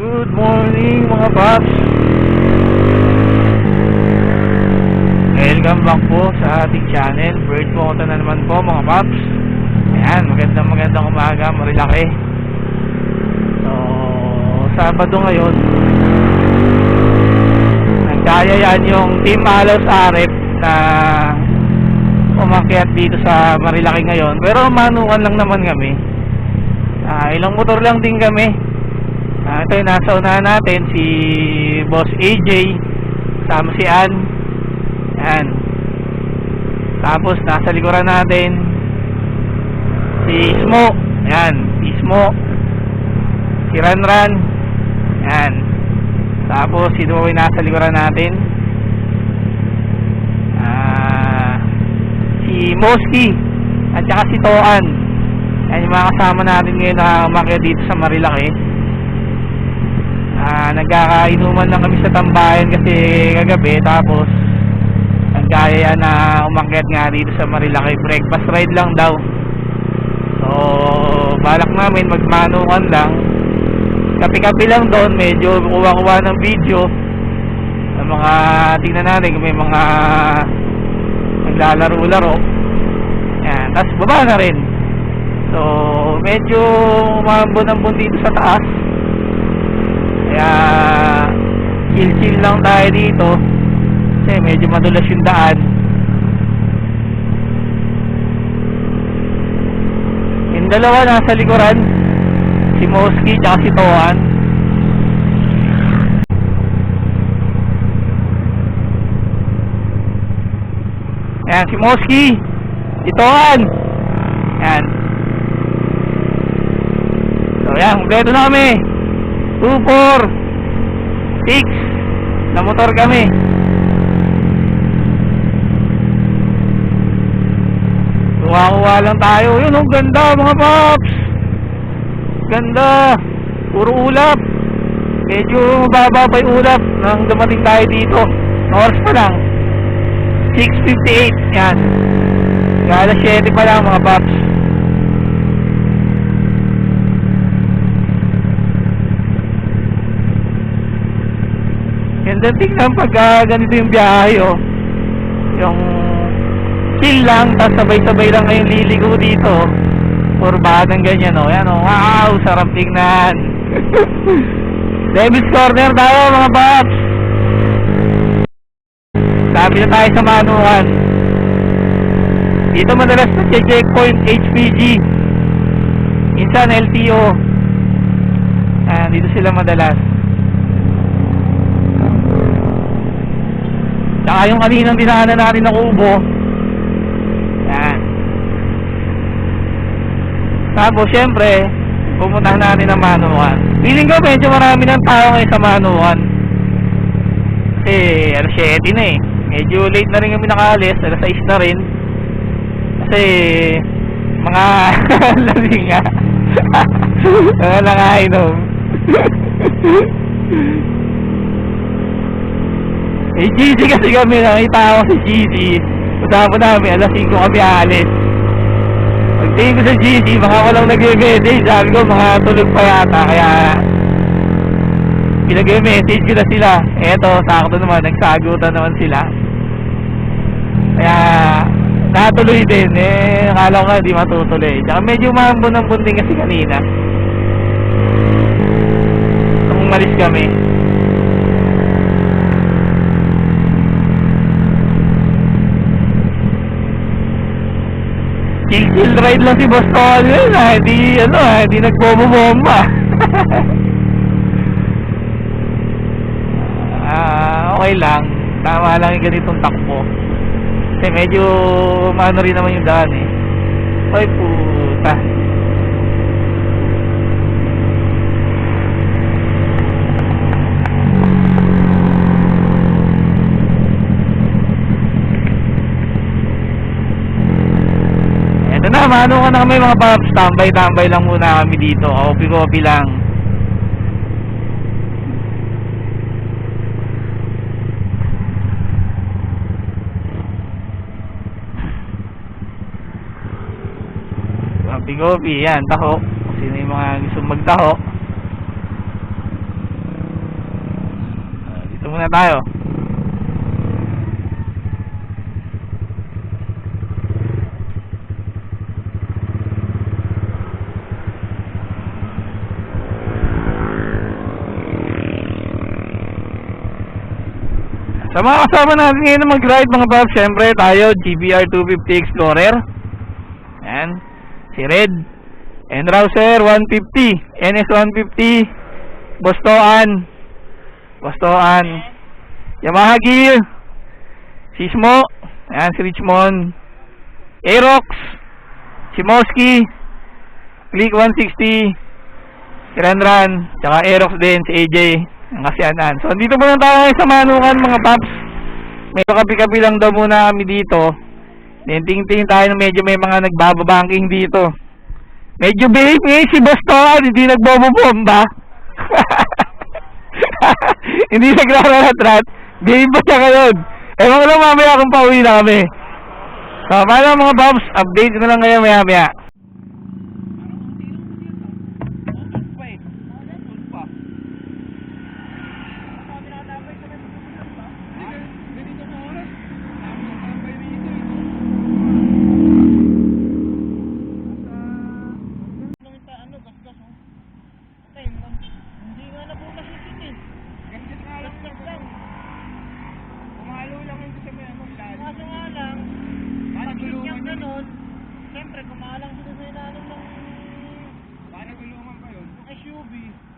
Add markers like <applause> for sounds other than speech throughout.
Good morning mga paps. Welcome back po sa ating channel. Bird Photo na naman po mga paps. Ayan, magandang magandang umaga Marilaki. So, Sabado ngayon. Nagkayayaan yung Team Alos Arep Na umakyat dito sa Marilaki ngayon. Pero manukan lang naman kami. Ah, Ilang motor lang din kami Ah, ito yung nasa unahan natin si Boss AJ sama si Ann. Yan tapos nasa likuran natin si Smo yan si Smo si Ranran. Yan tapos sino ba nasa likuran natin? Ah si Moski at saka si Toan. Yan yung mga kasama natin ngayon na umakyat dito sa Marilaki Ah, nagkakainuman lang kami sa tambayan kasi kagabi tapos nagkaya na umakyat nga dito sa Marilaki breakfast ride lang daw. So balak namin magmanukan lang. Kapi-kapi lang doon medyo kuha-kuha ng video. Ng mga tingnan natin may mga naglalaro-laro. Yan tapos baba na rin. So medyo umambon-ambon dito sa taas kaya chill-chill lang tayo dito. Kasi medyo madulas yung daan. Yung dalawa nasa likuran si Moski tsaka si Toan. Ayan, si Moski si Toan. Ayan. So yan, kompleto na kami 2, 4, 6 na motor kami. Kuha-kuha lang tayo. Yun ang ganda mga paps. Ganda. Puro ulap. Medyo mababa pa ulap nang dumating tayo dito. Oras pa lang. 6.58 yan. Alas 7 pa lang mga paps Ganda tingnan pag ah, ganito yung biyahe oh. Yung chill lang, tapos sabay-sabay lang kayong liligo dito. Kurbadang ganyan oh. Yan oh. Wow, sarap tingnan. <laughs> Devil's Corner tayo mga paps. Sabi na tayo sa manukan. Dito madalas na checkpoint HPG. Minsan LTO. Ah, dito sila madalas. Tsaka yung kaninang dinaanan natin na kubo. Yan. Tapos, syempre, pupuntahan natin ng Manukan. Feeling ko medyo marami ng tao ngayon sa Manukan. Kasi, alas 7 na eh. Medyo late na rin kami nakaalis. Alas 6 na rin. Kasi, mga <laughs> lasing nga. <laughs> nakainom. <laughs> Eh, GC kasi kami, nakita ko si GC. Po namin, alas 5 kami aalis. Pagtingin ko sa GC, baka walang nag-message. Sabi ko, mga tulog pa yata. Kaya, pinag-message ko na sila. Eto, sakto naman, nagsagutan naman sila. Kaya, natuloy din. Eh, akala ko nga, di matutuloy. Tsaka medyo mahambon ng bunting kasi kanina. Umalis kami. Chill ride lang si Boss Tol yun ah, hindi ano ah, hindi nagbobo-bomba. <laughs> ah, okay lang. Tama lang yung ganitong takbo. Kasi medyo maano rin naman yung daan eh. Ay puta. Mano ka na kami mga paps. Tambay-tambay lang muna kami dito. Kopi-kopi lang. Kopi-kopi, yan, taho. Sino yung mga gusto magtaho? Dito muna tayo. Sa mga kasama natin ngayon na mag-ride mga paps, syempre tayo, GBR 250 Explorer. Ayan. Si Red. Enrouser 150. NS 150. Bostoan. Bostoan. Yamaha Gear. Sismo. Ayan, si Richmond. Aerox. Si Moski. Click 160. Si Ranran. Tsaka Aerox din, si AJ. Ang kasiyanan. So, dito muna tayo sa Manukan, mga paps. Medyo kapi-kapi lang daw muna kami dito. Then, tingin tayo na medyo may mga nagbababanking dito. Medyo behave ngayon si Bostoan, hindi nagbobobomba. <laughs> hindi nagrararat-rat. Behave pa siya ngayon. Ewan ko lang mamaya kung pauwi na kami. So, paano mga paps? Update ko lang kayo maya-maya. ano, gasgas oh. Patay mo. Hindi nga nabutas yung eh. Gasgas lang. Umalo lang yung sa may ano, ilalim. Kaso nga lang, Parang pag gulungan yung yun. ganun, siyempre kumalang sila sa ilalim ng Parang gulungan pa yun. Ng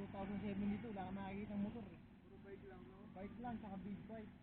2007 dito, wala ka makikita ng motor eh. Puro bike lang, no? Bike lang, saka big bike.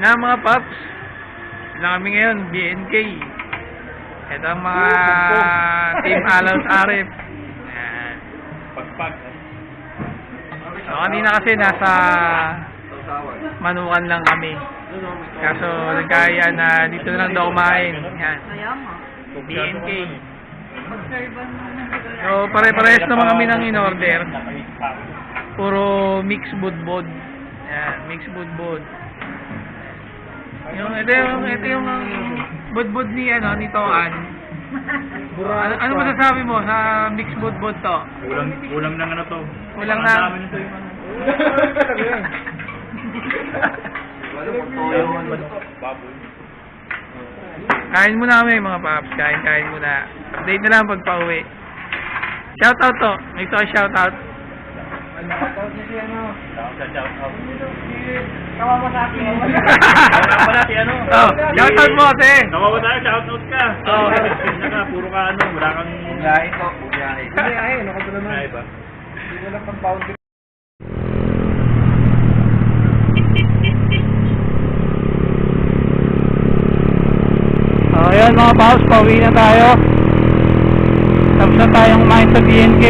Na mga paps. Na kami ngayon, BNK. Ito ang mga <laughs> Team Alaws Arif. Pagpag. So kanina kasi nasa Manukan lang kami. Kaso nagkaya na dito na lang daw kumain. Yan. BNK. So pare-parehas naman kami ng in-order. Puro mix budbod. Yan, mix budbod. Yung ito yung ito yung ang budbod ni ano ni Toan. Ano, ano masasabi mo sa mix budbod to? Kulang, kulang ng ano to. Kulang Ang ng- dami nito yung ano. Baboy. Kain muna kami mga paps, kain kain muna. Update na lang pag pauwi. Shoutout to. May ito shoutout. Shout out, shout out. Kawawa sa akin. Shout pala si ano. Oh, shoutout mo ate. Kawawa tayo, shout out ka. Oo. Hindi ka, ka ano, wala kang... Bumiyahe ko. Hindi, ay, ano ka naman? Ay ba? Hindi lang pang boundary. Oh, ayan mga paps, pauwi na tayo. Tapos na tayong kumain sa BNK.